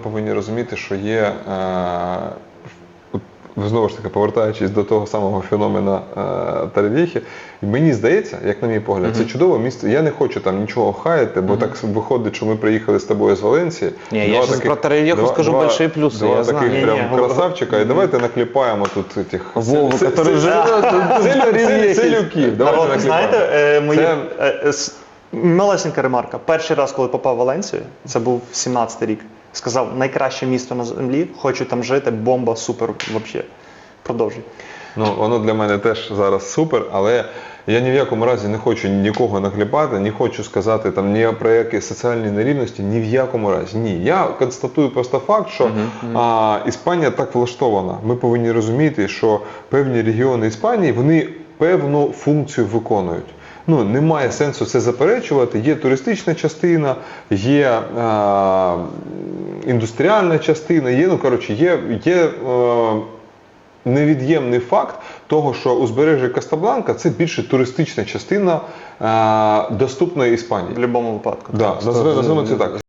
повинні розуміти, що є. Е, Знову ж таки, повертаючись до того самого феномена е, Таревіхи, мені здається, як на мій погляд, це чудове місце. Я не хочу там нічого хаяти, бо так виходить, що ми приїхали з тобою з Валенції. Ні, я таких- про Таревіху скажу два- больші плюси, Два я таких знаю. прям Ні-ні. красавчика. І давайте накліпаємо тут цих Вову, це- це- це- це- люків. Давайте накліпаємо. знаєте, е, мої, е, е, малесенька ремарка. Перший раз, коли попав в Валенцію, це був 17-й рік. Сказав, найкраще місто на землі, хочу там жити, бомба, супер, взагалі. Продовжуй. Ну, воно для мене теж зараз супер, але я ні в якому разі не хочу нікого накліпати, не хочу сказати там ні про які соціальні нерівності, ні в якому разі. Ні. Я констатую просто факт, що а, Іспанія так влаштована. Ми повинні розуміти, що певні регіони Іспанії вони певну функцію виконують. Ну, немає сенсу це заперечувати. Є туристична частина, є е, індустріальна частина, є, ну коротше, є, є е, невід'ємний факт того, що узбережжя Кастабланка це більше туристична частина е, доступної В будь-якому випадку. Да, називаємо це так.